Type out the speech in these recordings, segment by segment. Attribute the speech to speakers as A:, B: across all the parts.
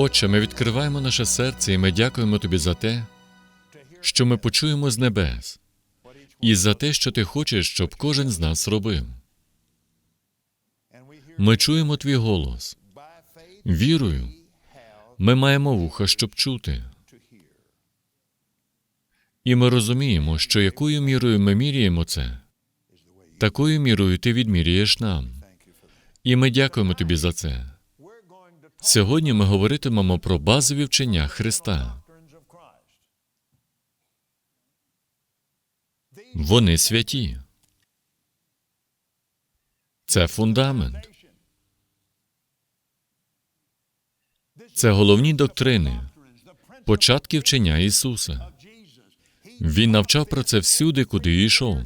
A: Отче, ми відкриваємо наше серце і ми дякуємо Тобі за те, що ми почуємо з небес, і за те, що ти хочеш, щоб кожен з нас робив. Ми чуємо твій голос. Вірою, ми маємо вуха, щоб чути. І ми розуміємо, що якою мірою ми міряємо це, такою мірою ти відміряєш нам. І ми дякуємо тобі за це. Сьогодні ми говоритимемо про базові вчення Христа. Вони святі. Це фундамент. Це головні доктрини, початки вчення Ісуса. Він навчав про це всюди, куди йшов.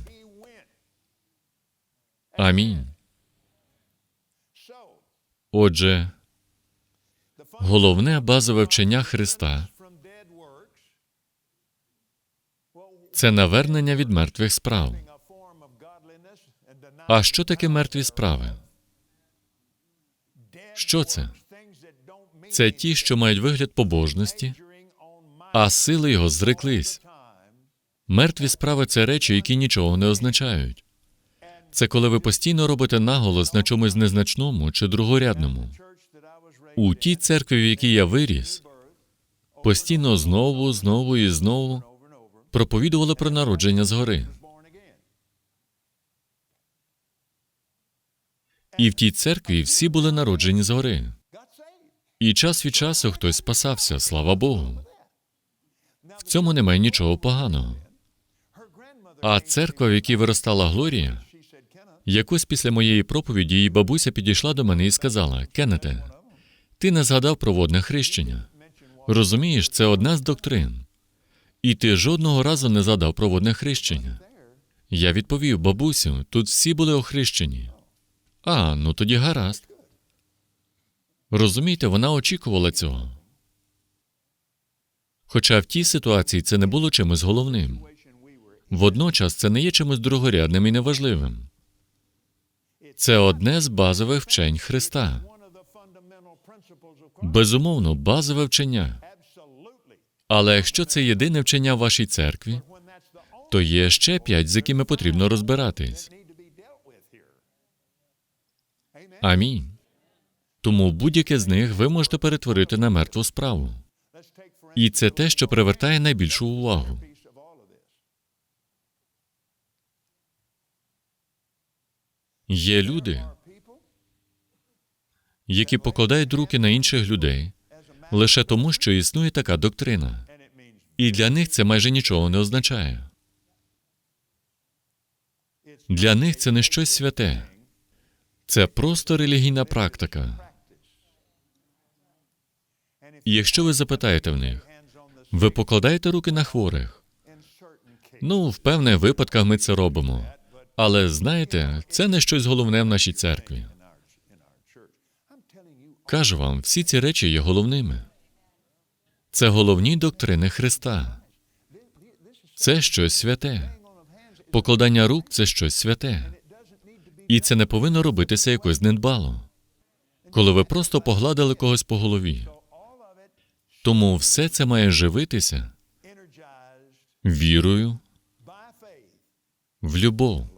A: Амінь. Отже, головне базове вчення Христа це навернення від мертвих справ. А що таке мертві справи? Що це? Це ті, що мають вигляд побожності, а сили його зреклись. Мертві справи це речі, які нічого не означають. Це коли ви постійно робите наголос на чомусь незначному чи другорядному. У тій церкві, в якій я виріс, постійно знову, знову і знову проповідували про народження згори. І в тій церкві всі були народжені згори. І час від часу хтось спасався, слава Богу. В цьому немає нічого поганого. А церква, в якій виростала Глорія, якось після моєї проповіді її бабуся підійшла до мене і сказала: Кеннете, ти не згадав про водне хрещення. Розумієш, це одна з доктрин. І ти жодного разу не згадав про водне хрещення. Я відповів, бабусю, тут всі були охрещені. А, ну тоді гаразд. Розумієте, вона очікувала цього. Хоча в тій ситуації це не було чимось головним. Водночас це не є чимось другорядним і неважливим. Це одне з базових вчень Христа. Безумовно, базове вчення. Але якщо це єдине вчення в вашій церкві, то є ще п'ять, з якими потрібно розбиратись. Амінь. Тому будь-яке з них ви можете перетворити на мертву справу. І це те, що привертає найбільшу увагу. Є люди, які покладають руки на інших людей лише тому, що існує така доктрина, і для них це майже нічого не означає. Для них це не щось святе, це просто релігійна практика. І якщо ви запитаєте в них, ви покладаєте руки на хворих? Ну, в певних випадках ми це робимо. Але знаєте, це не щось головне в нашій церкві. Кажу вам, всі ці речі є головними. Це головні доктрини Христа. Це щось святе. Покладання рук це щось святе. І це не повинно робитися якось недбало, коли ви просто погладили когось по голові. Тому все це має живитися вірою в любов.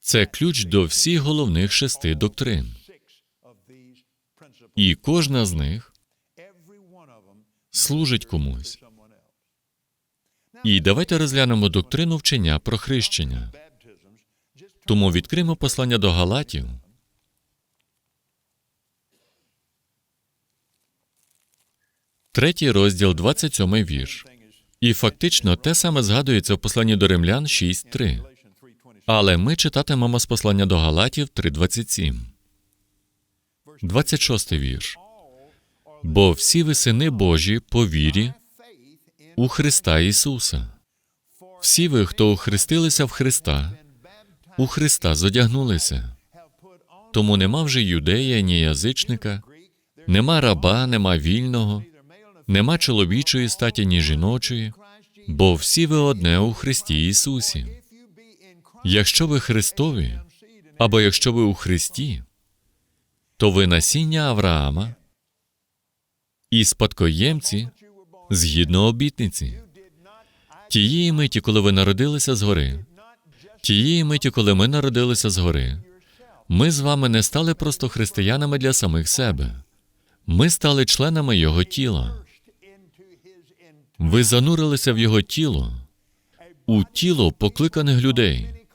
A: Це ключ до всіх головних шести доктрин. І кожна з них служить комусь. І давайте розглянемо доктрину вчення про хрещення. Тому відкриємо послання до Галатів. Третій розділ, 27 вірш. І фактично те саме згадується в посланні до Римлян 6.3. Але ми читатимемо з послання до Галатів 3.27. 26 вірш. Бо всі ви сини Божі по вірі у Христа Ісуса. Всі ви, хто охрестилися в Христа, у Христа зодягнулися. Тому нема вже юдея, ні язичника, нема раба, нема вільного, нема чоловічої статі, ні жіночої, Бо всі ви одне у Христі Ісусі. Якщо ви Христові, або якщо ви у Христі, то ви насіння Авраама і спадкоємці згідно обітниці. Тієї миті, коли ви народилися згори, тієї миті, коли ми народилися згори, ми з вами не стали просто християнами для самих себе. Ми стали членами Його тіла. Ви занурилися в Його тіло, у тіло покликаних людей,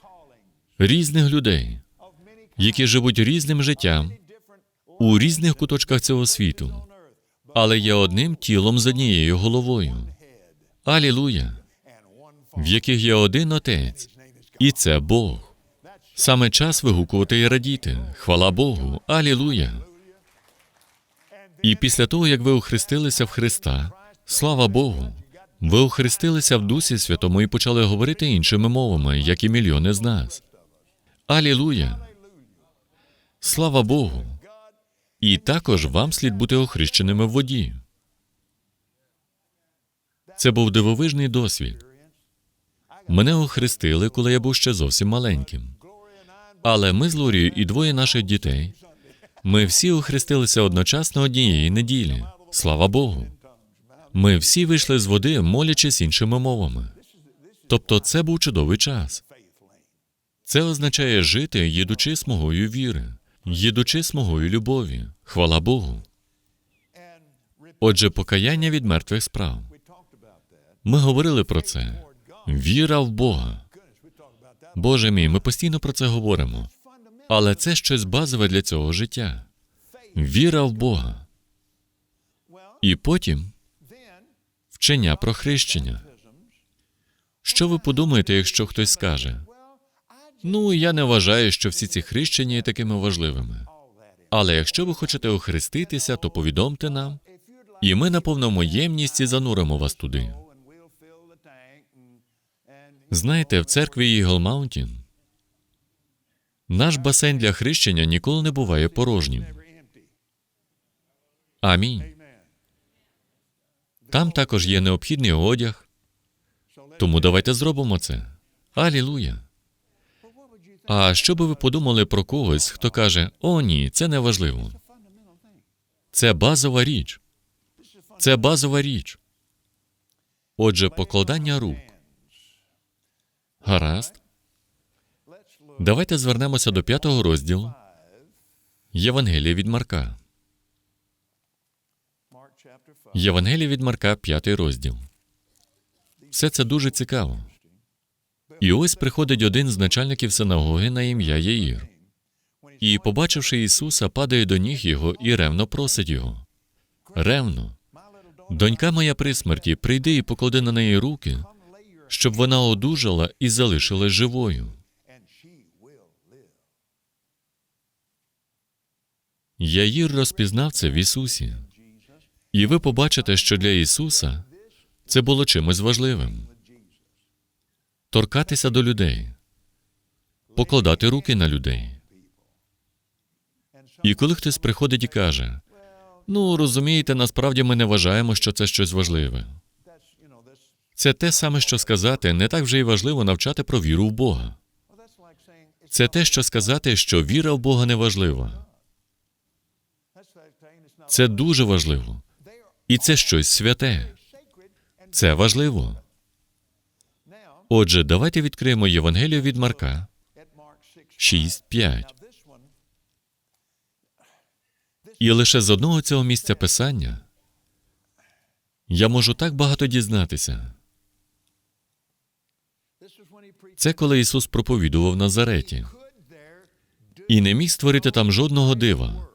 A: різних людей, які живуть різним життям у різних куточках цього світу, але є одним тілом з однією головою. Алілуя! В яких є один отець, і це Бог. Саме час вигукувати і радіти. Хвала Богу, Алілуя! І після того, як ви охрестилися в Христа, слава Богу, ви охрестилися в Дусі Святому і почали говорити іншими мовами, як і мільйони з нас. Алілуя! Слава Богу! І також вам слід бути охрещеними в воді. Це був дивовижний досвід. Мене охрестили, коли я був ще зовсім маленьким. Але ми з Лорією і двоє наших дітей. Ми всі охрестилися одночасно однієї неділі. Слава Богу. Ми всі вийшли з води, молячись іншими мовами. Тобто, це був чудовий час. Це означає жити, їдучи смугою віри, їдучи смугою любові. Хвала Богу. Отже, покаяння від мертвих справ. Ми говорили про це. Віра в Бога. Боже мій, ми постійно про це говоримо. Але це щось базове для цього життя. Віра в Бога. І потім вчення про хрещення. Що ви подумаєте, якщо хтось скаже? Ну, я не вважаю, що всі ці хрещення є такими важливими. Але якщо ви хочете охреститися, то повідомте нам, і ми на повному ємність зануримо вас туди. Знаєте, в церкві Eagle Mountain наш басейн для хрещення ніколи не буває порожнім. Амінь. Там також є необхідний одяг. Тому давайте зробимо це. Алілуя. А що би ви подумали про когось, хто каже: О, ні, це не важливо. Це базова річ. Це базова річ. Отже, покладання рук. Гаразд. Давайте звернемося до п'ятого розділу Євангелія від Марка. Євангелія від Марка, п'ятий розділ. Все це дуже цікаво. І ось приходить один з начальників синагоги на ім'я Яїр. І, побачивши Ісуса, падає до ніг його і ревно просить його. Ревно. Донька моя при смерті, прийди і поклади на неї руки, щоб вона одужала і залишилась живою. Яїр розпізнав це в Ісусі. І ви побачите, що для Ісуса це було чимось важливим. Торкатися до людей, покладати руки на людей. І коли хтось приходить і каже: ну, розумієте, насправді ми не вважаємо, що це щось важливе. Це те саме, що сказати, не так вже й важливо навчати про віру в Бога. Це те, що сказати, що віра в Бога не важлива. Це дуже важливо. І це щось святе. Це важливо. Отже, давайте відкриємо Євангелію від Марка 6.5. І лише з одного цього місця писання я можу так багато дізнатися. Це коли Ісус проповідував Назареті і не міг створити там жодного дива.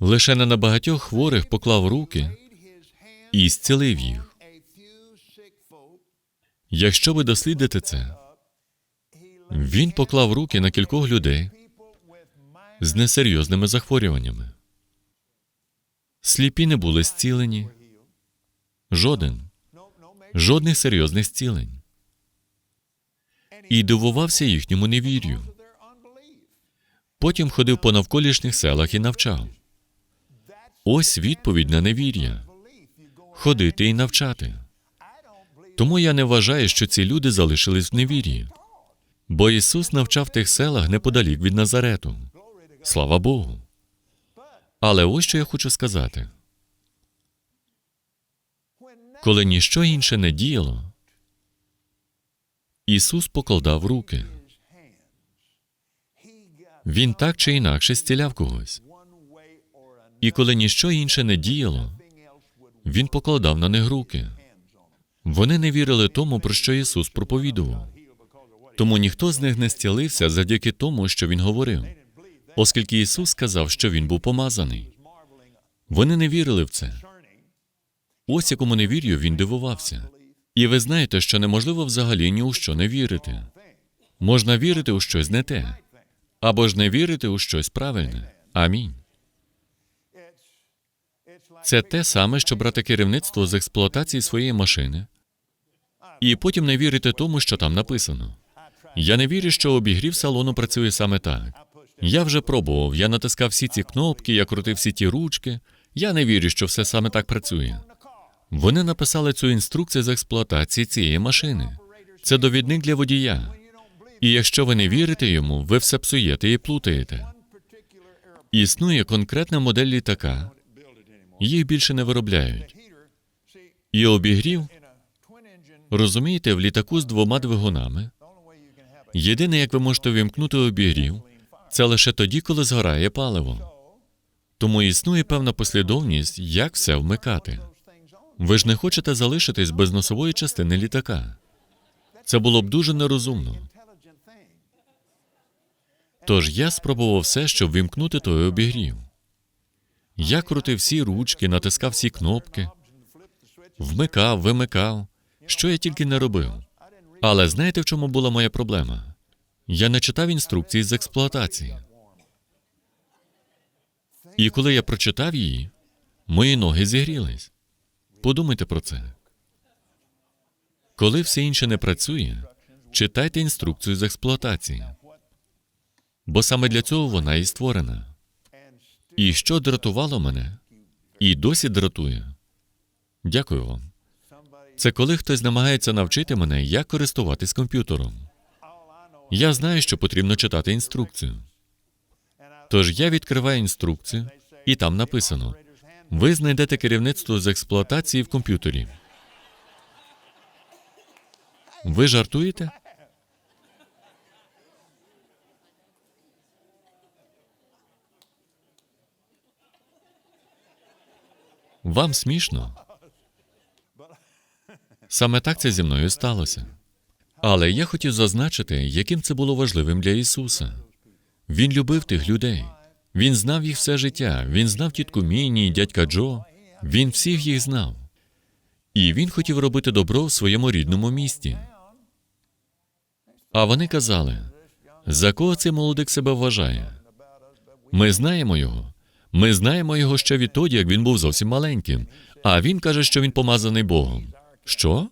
A: Лише на набагатьох хворих поклав руки і зцілив їх. Якщо ви дослідите це, він поклав руки на кількох людей з несерйозними захворюваннями. Сліпі не були зцілені. Жоден. Жодних серйозних зцілень. І дивувався їхньому невір'ю. Потім ходив по навколишніх селах і навчав. Ось відповідь на невір'я ходити і навчати. Тому я не вважаю, що ці люди залишились в невірі. Бо Ісус навчав тих селах неподалік від Назарету. Слава Богу. Але ось що я хочу сказати. Коли ніщо інше не діяло, Ісус покладав руки. Він так чи інакше зціляв когось. І коли ніщо інше не діяло, Він покладав на них руки. Вони не вірили тому, про що Ісус проповідував. Тому ніхто з них не зцілився завдяки тому, що Він говорив, оскільки Ісус сказав, що Він був помазаний. Вони не вірили в це. Ось якому невір'ю він дивувався. І ви знаєте, що неможливо взагалі ні у що не вірити. Можна вірити у щось не те, або ж не вірити у щось правильне. Амінь. Це те саме, що брати керівництво з експлуатації своєї машини, і потім не вірити тому, що там написано. Я не вірю, що обігрів салону працює саме так. Я вже пробував, я натискав всі ці кнопки, я крутив всі ті ручки. Я не вірю, що все саме так працює. Вони написали цю інструкцію з експлуатації цієї машини. Це довідник для водія. І якщо ви не вірите йому, ви все псуєте і плутаєте. Існує конкретна модель літака, їх більше не виробляють. І обігрів, розумієте, в літаку з двома двигунами. Єдине, як ви можете вимкнути обігрів, це лише тоді, коли згорає паливо. Тому існує певна послідовність, як все вмикати. Ви ж не хочете залишитись без носової частини літака. Це було б дуже нерозумно. Тож я спробував все, щоб вимкнути той обігрів. Я крутив всі ручки, натискав всі кнопки, вмикав, вимикав, що я тільки не робив. Але знаєте, в чому була моя проблема? Я не читав інструкції з експлуатації. І коли я прочитав її, мої ноги зігрілись. Подумайте про це. Коли все інше не працює, читайте інструкцію з експлуатації. Бо саме для цього вона і створена. І що дратувало мене, і досі дратує. Дякую вам. Це коли хтось намагається навчити мене, як користуватись комп'ютером. Я знаю, що потрібно читати інструкцію. Тож я відкриваю інструкцію, і там написано: ви знайдете керівництво з експлуатації в комп'ютері. Ви жартуєте? Вам смішно? Саме так це зі мною сталося. Але я хотів зазначити, яким це було важливим для Ісуса. Він любив тих людей. Він знав їх все життя. Він знав тітку Міні, дядька Джо. Він всіх їх знав. І він хотів робити добро в своєму рідному місті. А вони казали: за кого цей молодик себе вважає? Ми знаємо його. Ми знаємо його ще відтоді, як він був зовсім маленьким. А він каже, що він помазаний Богом. Що?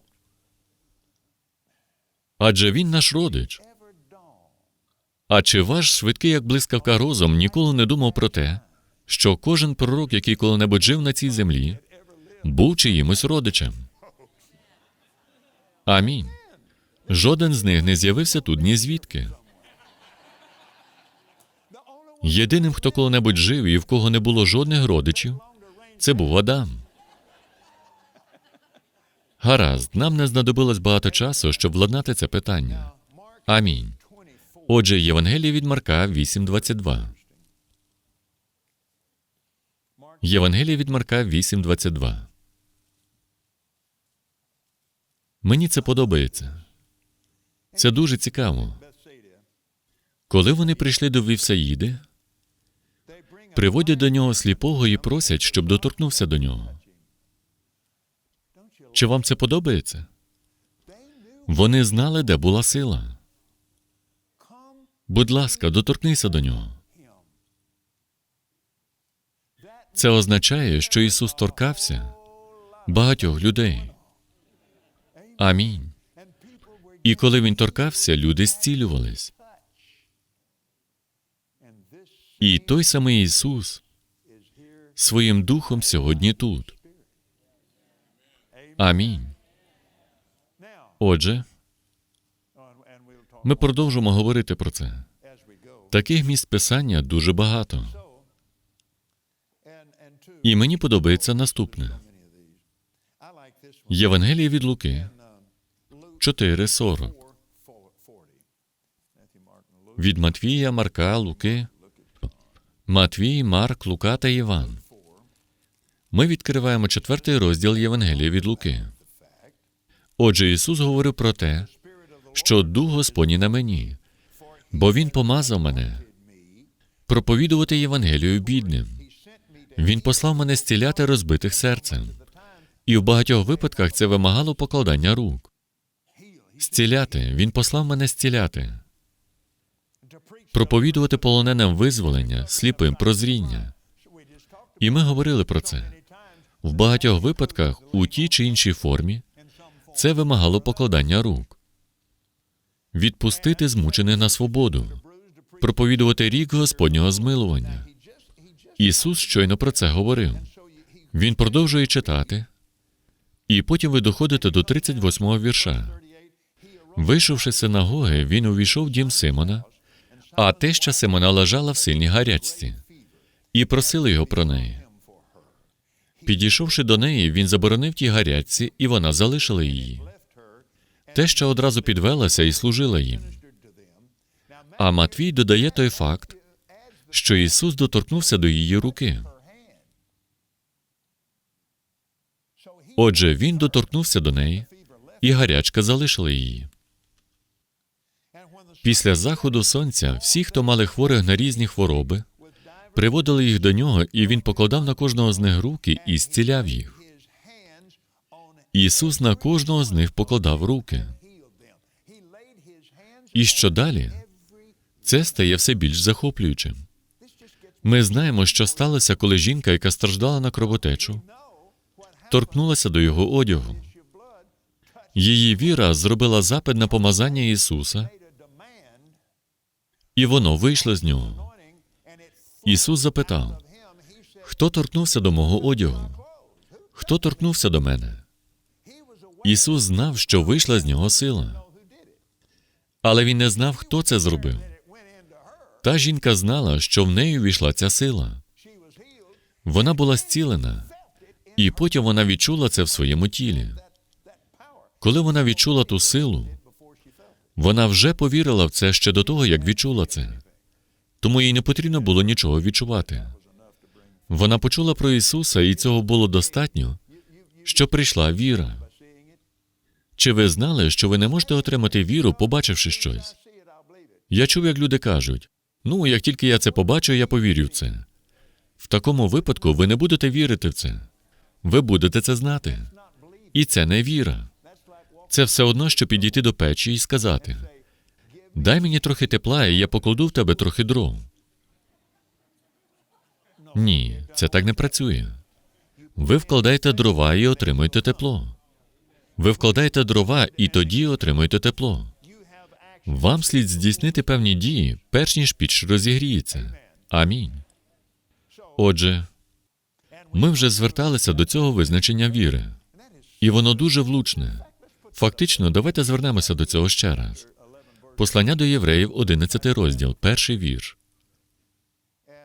A: Адже він наш родич. А чи ваш швидкий, як блискавка розум, ніколи не думав про те, що кожен пророк, який коли-небудь жив на цій землі, був чиїмось родичем? Амінь. Жоден з них не з'явився тут ні звідки. Єдиним, хто коли-небудь жив і в кого не було жодних родичів, це був Адам. Гаразд, нам не знадобилось багато часу, щоб владнати це питання. Амінь. Отже, Євангеліє від Марка 8.22. Євангеліє від Марка 8.22. Мені це подобається. Це дуже цікаво. Коли вони прийшли до Вівсаїди, приводять до нього сліпого і просять, щоб доторкнувся до нього. Чи вам це подобається? Вони знали, де була сила. Будь ласка, доторкнися до нього. Це означає, що Ісус торкався багатьох людей. Амінь. І коли Він торкався, люди зцілювались. І той самий Ісус своїм духом сьогодні тут. Амінь. Отже, ми продовжимо говорити про це. Таких місць писання дуже багато. І мені подобається наступне. Євангеліє від Луки 4.40. Від Матвія, Марка, Луки. Матвій, Марк, Лука та Іван. Ми відкриваємо четвертий розділ Євангелія від Луки. Отже, Ісус говорив про те, що Дух Господній на мені, бо Він помазав мене проповідувати Євангелію бідним. Він послав мене зціляти розбитих серцем. І в багатьох випадках це вимагало покладання рук. Зціляти. Він послав мене зціляти. Проповідувати полоненим визволення, сліпим прозріння. І ми говорили про це. В багатьох випадках, у тій чи іншій формі, це вимагало покладання рук, відпустити змучених на свободу, проповідувати рік Господнього змилування. Ісус щойно про це говорив. Він продовжує читати, і потім ви доходите до 38-го вірша. Вийшовши з синагоги, він увійшов в дім Симона, а теща Симона лежала в сильній гарячці, і просили його про неї. Підійшовши до неї, він заборонив тій гарячці, і вона залишила її. Теща одразу підвелася і служила їм. А Матвій додає той факт, що Ісус доторкнувся до її руки. Отже, він доторкнувся до неї, і гарячка залишила її. Після заходу сонця всі, хто мали хворих на різні хвороби, приводили їх до нього, і він покладав на кожного з них руки і зціляв їх. Ісус на кожного з них покладав руки. І що далі? Це стає все більш захоплюючим. Ми знаємо, що сталося, коли жінка, яка страждала на кровотечу, торкнулася до його одягу. Її віра зробила запит на помазання Ісуса, і воно вийшло з нього. Ісус запитав: Хто торкнувся до мого одягу? Хто торкнувся до мене? Ісус знав, що вийшла з нього сила. Але він не знав, хто це зробив. Та жінка знала, що в неї війшла ця сила. Вона була зцілена, і потім вона відчула це в своєму тілі. Коли вона відчула ту силу, вона вже повірила в це ще до того, як відчула це. Тому їй не потрібно було нічого відчувати. Вона почула про Ісуса, і цього було достатньо, що прийшла віра. Чи ви знали, що ви не можете отримати віру, побачивши щось? Я чув, як люди кажуть: ну, як тільки я це побачу, я повірю в це. В такому випадку ви не будете вірити в це. Ви будете це знати. І це не віра. Це все одно, що підійти до печі і сказати: Дай мені трохи тепла, і я покладу в тебе трохи дров. Ні, це так не працює. Ви вкладаєте дрова і отримуєте тепло. Ви вкладаєте дрова і тоді отримуєте тепло. Вам слід здійснити певні дії, перш ніж піч розігріється. Амінь. Отже, ми вже зверталися до цього визначення віри, і воно дуже влучне. Фактично, давайте звернемося до цього ще раз. Послання до євреїв, 11 розділ, перший вірш.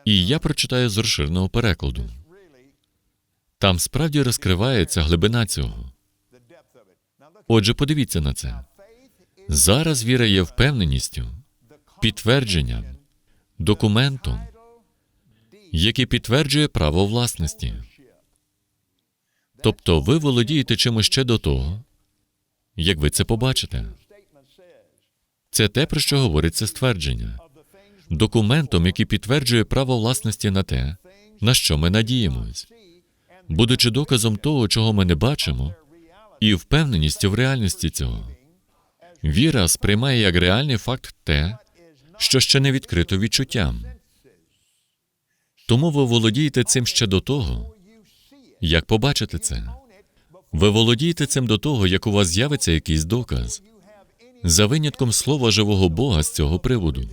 A: І я прочитаю з розширеного перекладу. Там справді розкривається глибина цього. Отже, подивіться на це. Зараз віра є впевненістю, підтвердженням, документом, який підтверджує право власності. Тобто ви володієте чимось ще до того, як ви це побачите. Це те, про що говорить це ствердження, документом, який підтверджує право власності на те, на що ми надіємось, будучи доказом того, чого ми не бачимо, і впевненістю в реальності цього. Віра сприймає як реальний факт те, що ще не відкрито відчуттям. Тому ви володієте цим ще до того, як побачите це. Ви володієте цим до того, як у вас з'явиться якийсь доказ, за винятком слова живого Бога з цього приводу.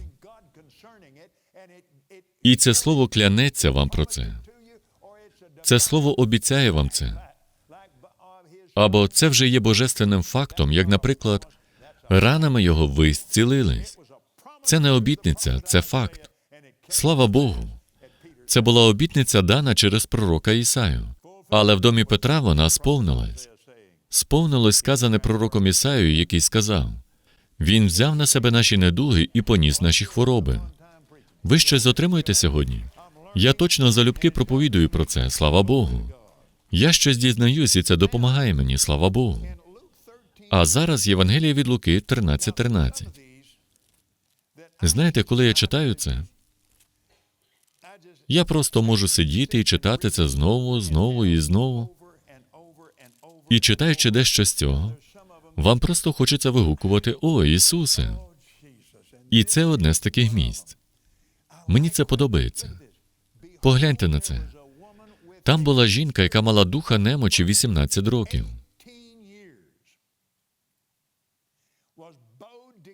A: І це слово клянеться вам про це. Це слово обіцяє вам це. Або це вже є божественним фактом, як, наприклад, ранами його ви зцілились. Це не обітниця, це факт. Слава Богу. Це була обітниця дана через пророка Ісаю. Але в домі Петра вона сповнилась. Сповнилось сказане пророком Ісаю, який сказав: Він взяв на себе наші недуги і поніс наші хвороби. Ви щось отримуєте сьогодні? Я точно залюбки проповідую про це, слава Богу. Я щось дізнаюсь, і це допомагає мені, слава Богу. А зараз Євангеліє від Луки 13.13. Знаєте, коли я читаю це, я просто можу сидіти і читати це знову, знову і знову. І читаючи дещо з цього, вам просто хочеться вигукувати О, Ісусе! І це одне з таких місць. Мені це подобається. Погляньте на це. Там була жінка, яка мала духа немочі 18 років.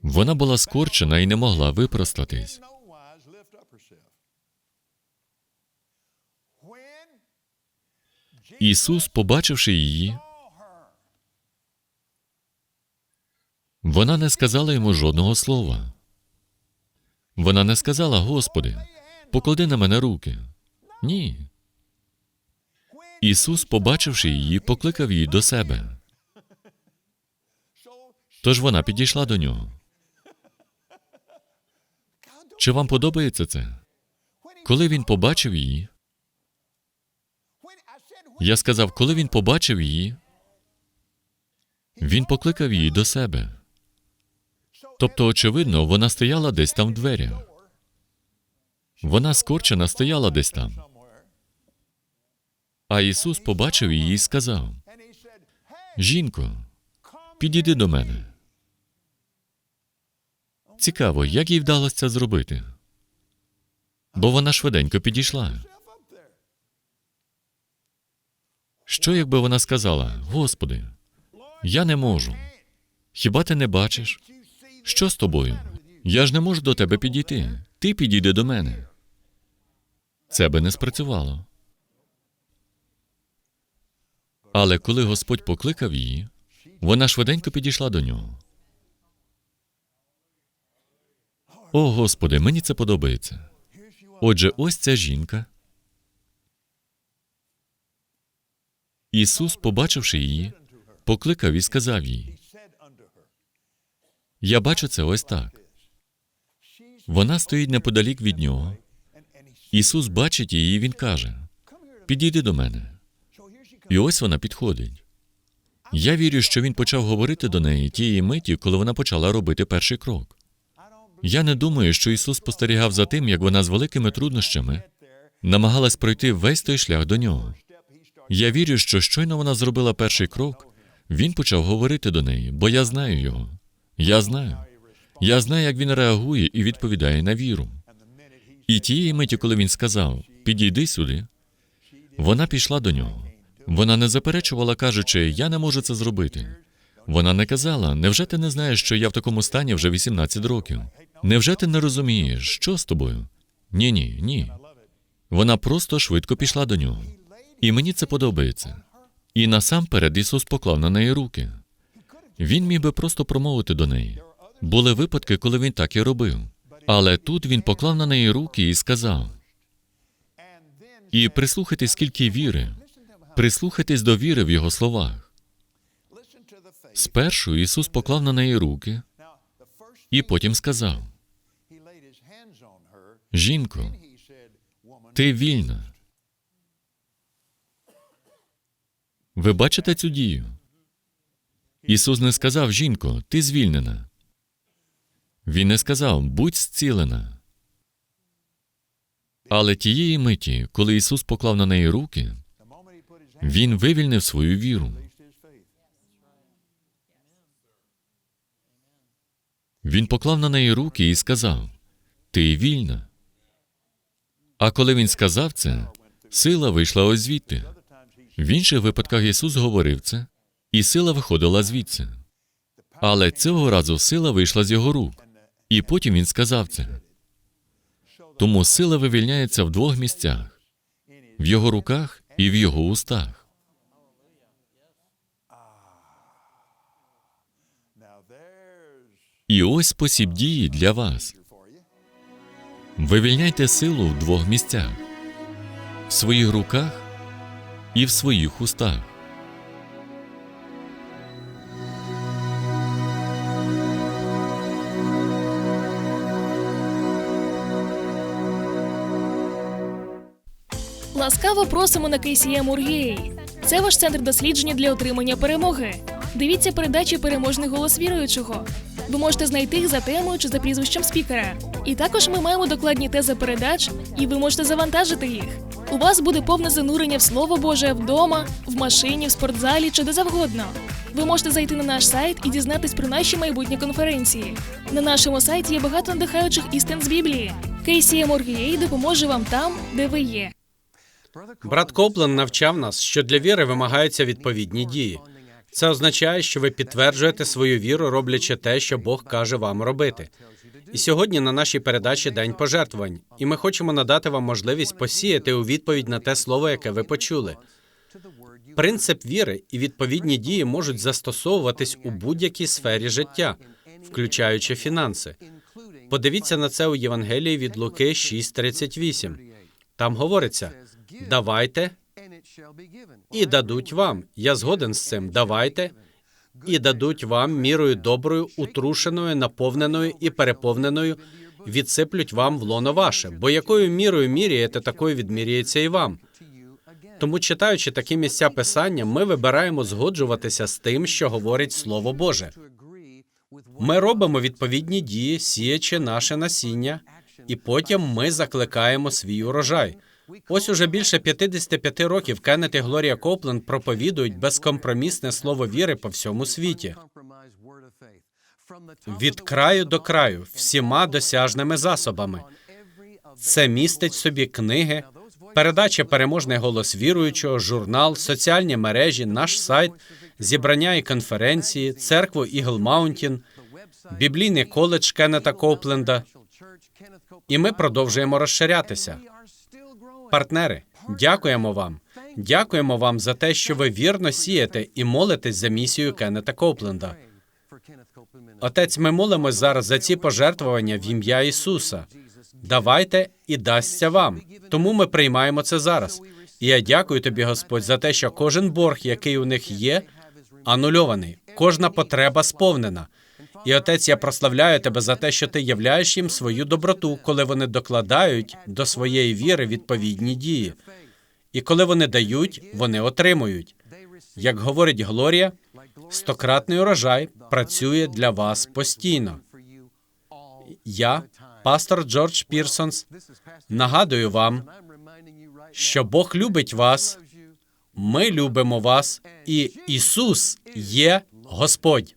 A: Вона була скорчена і не могла випростатись. Ісус, побачивши її, вона не сказала йому жодного слова. Вона не сказала, Господи, поклади на мене руки. Ні. Ісус, побачивши її, покликав її до себе. Тож вона підійшла до нього. Чи вам подобається це? Коли він побачив її, я сказав, коли він побачив її, він покликав її до себе. Тобто, очевидно, вона стояла десь там в дверях. Вона скорчена стояла десь там. А Ісус побачив її і сказав: Жінко, підійди до мене. Цікаво, як їй вдалося це зробити. Бо вона швиденько підійшла. Що, якби вона сказала: Господи, я не можу. Хіба ти не бачиш? Що з тобою? Я ж не можу до тебе підійти. Ти підійди до мене. Це би не спрацювало. Але коли Господь покликав її, вона швиденько підійшла до нього. О, Господи, мені це подобається. Отже, ось ця жінка. Ісус, побачивши її, покликав і сказав їй: Я бачу це ось так. Вона стоїть неподалік від нього. Ісус бачить її, і Він каже: Підійди до мене. І ось вона підходить. Я вірю, що він почав говорити до неї тієї миті, коли вона почала робити перший крок. Я не думаю, що Ісус спостерігав за тим, як вона з великими труднощами намагалась пройти весь той шлях до нього. Я вірю, що щойно вона зробила перший крок, він почав говорити до неї, бо я знаю його. Я знаю. Я знаю, як він реагує і відповідає на віру. І тієї миті, коли він сказав: Підійди сюди, вона пішла до нього. Вона не заперечувала, кажучи, я не можу це зробити. Вона не казала, невже ти не знаєш, що я в такому стані вже 18 років? Невже ти не розумієш, що з тобою? Ні, ні, ні. Вона просто швидко пішла до нього. І мені це подобається. І насамперед Ісус поклав на неї руки. Він міг би просто промовити до неї. Були випадки, коли він так і робив. Але тут він поклав на неї руки і сказав: І прислухайтесь, скільки віри, прислухайтесь до віри в його словах. Спершу Ісус поклав на неї руки і потім сказав: Жінко, ти вільна. Ви бачите цю дію? Ісус не сказав, жінко, ти звільнена. Він не сказав, будь зцілена. Але тієї миті, коли Ісус поклав на неї руки, Він вивільнив свою віру. Він поклав на неї руки і сказав: Ти вільна. А коли він сказав це, сила вийшла ось звідти. В інших випадках Ісус говорив це, і сила виходила звідси. Але цього разу сила вийшла з його рук, і потім він сказав це. Тому сила вивільняється в двох місцях в його руках і в його устах. І ось спосіб дії для вас. Вивільняйте силу в двох місцях в своїх руках і в своїх устах.
B: Ласкаво просимо на KCM Ургей. Це ваш центр дослідження для отримання перемоги. Дивіться передачі Переможний голос віруючого. Ви можете знайти їх за темою чи за прізвищем спікера. І також ми маємо докладні тези передач, і ви можете завантажити їх. У вас буде повне занурення в Слово Боже вдома, в машині, в спортзалі чи де завгодно. Ви можете зайти на наш сайт і дізнатись про наші майбутні конференції. На нашому сайті є багато надихаючих істин з Біблії. KCM Ургей допоможе вам там, де ви є.
C: Брат Коплен навчав нас, що для віри вимагаються відповідні дії. Це означає, що ви підтверджуєте свою віру, роблячи те, що Бог каже вам робити. І сьогодні на нашій передачі День пожертвувань, і ми хочемо надати вам можливість посіяти у відповідь на те слово, яке ви почули. Принцип віри і відповідні дії можуть застосовуватись у будь-якій сфері життя, включаючи фінанси. Подивіться на це у Євангелії від Луки 6.38. Там говориться: давайте і дадуть вам. Я згоден з цим. Давайте і дадуть вам мірою доброю, утрушеною, наповненою і переповненою. Відсиплють вам в лоно ваше, бо якою мірою міряєте, такою відміряється і вам. Тому, читаючи такі місця писання, ми вибираємо згоджуватися з тим, що говорить Слово Боже. Ми робимо відповідні дії, сіячи наше насіння, і потім ми закликаємо свій урожай. Ось уже більше 55 років Кеннет і Глорія Копленд проповідують безкомпромісне слово віри по всьому світі. Від краю до краю, всіма досяжними засобами. Це містить собі книги, передача переможний голос віруючого, журнал, соціальні мережі, наш сайт, зібрання і конференції, церкву Eagle Mountain, біблійний коледж Кеннета Копленда. І ми продовжуємо розширятися. Партнери, дякуємо вам. Дякуємо вам за те, що ви вірно сієте і молитесь за місію Кеннета Копленда. Отець, ми молимось зараз за ці пожертвування в ім'я Ісуса. Давайте і дасться вам. Тому ми приймаємо це зараз. І я дякую тобі, Господь, за те, що кожен борг, який у них є, анульований, кожна потреба сповнена. І отець, я прославляю тебе за те, що ти являєш їм свою доброту, коли вони докладають до своєї віри відповідні дії. І коли вони дають, вони отримують. Як говорить Глорія, стократний урожай працює для вас постійно. Я, пастор Джордж Пірсонс, нагадую вам, що Бог любить вас, ми любимо вас, і Ісус є Господь.